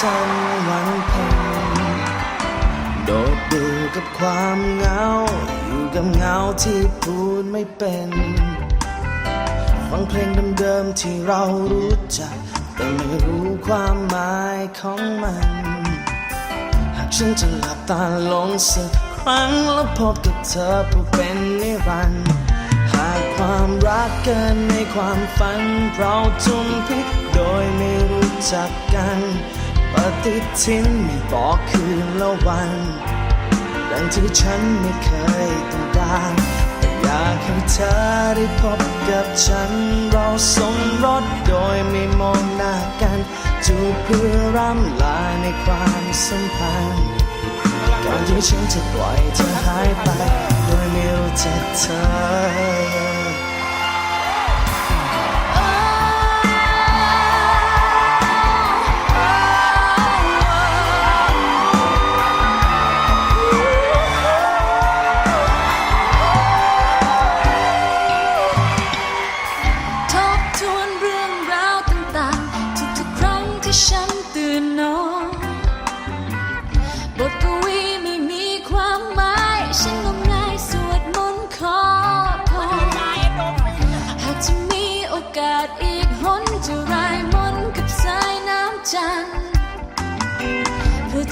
จันทร์วันเพ็ญโดดเดี่กับความเหงา อยู่กับเงาที่พูดไม่เป็นฟังเพลงเดิมๆที่เรารู้จัก แต่ไม่รู้ความหมายของมัน หากฉันจะหลับตาลงสักครั้งแล้วพบกับเธอผู้เป็นนิรันดร์หากความรักเกินในความฝัน เราจุมพิษโดยไม่รู้จักกัน ปฏิทินไม่บอกคืนและวัน ดังที่ฉันไม่เคยต้องการแต่อยากให้เธอได้พบกับฉัน เราสมรสโดยไม่มองหน้ากันจูบเพื่อร่ำลาในความสัมพันธ์ก่อนที่ฉันจะปล่อยเธอหายไป โดยไม่รู้จักเธอ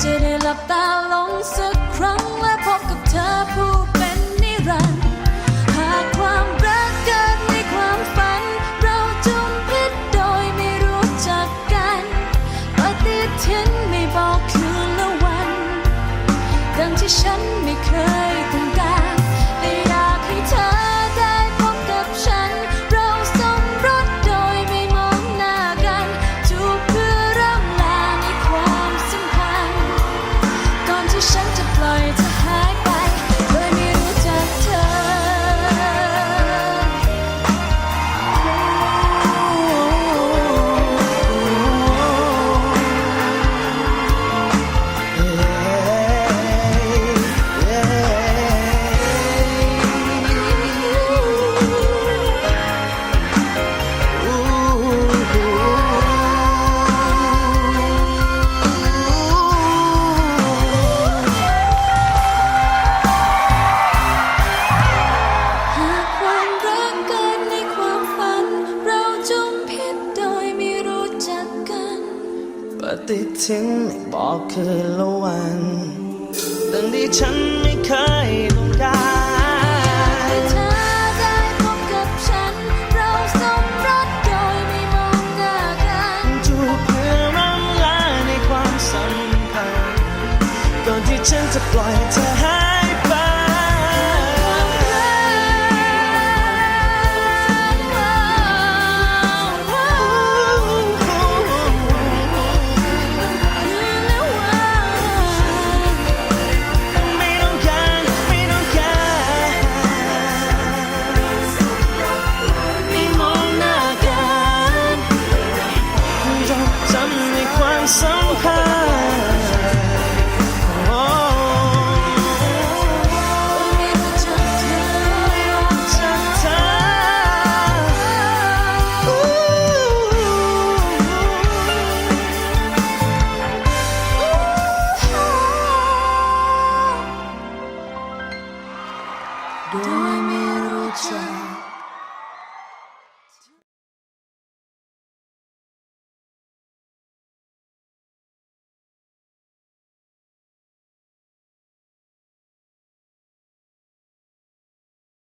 จะได้หลับตาลงสักครั้งและพบกับเธอผู้เป็นนิรันดร์หากความรักเกิดในความฝัน เราจุมพิษโดยไม่รู้จักกันปฏิทินไม่บอกคืนและวัน ดังที่ฉันไม่เคย ฏิทินไม่บอกคืนละวันดังที่ฉันไม่เคยต้องการเธอได้พบกับฉัน เราสมรสโดยไม่มองหน้ากันจูบเพื่อร่ำลาในความสัมพันธ์ก่อนที่ฉันจะปล่อยเธอ Don't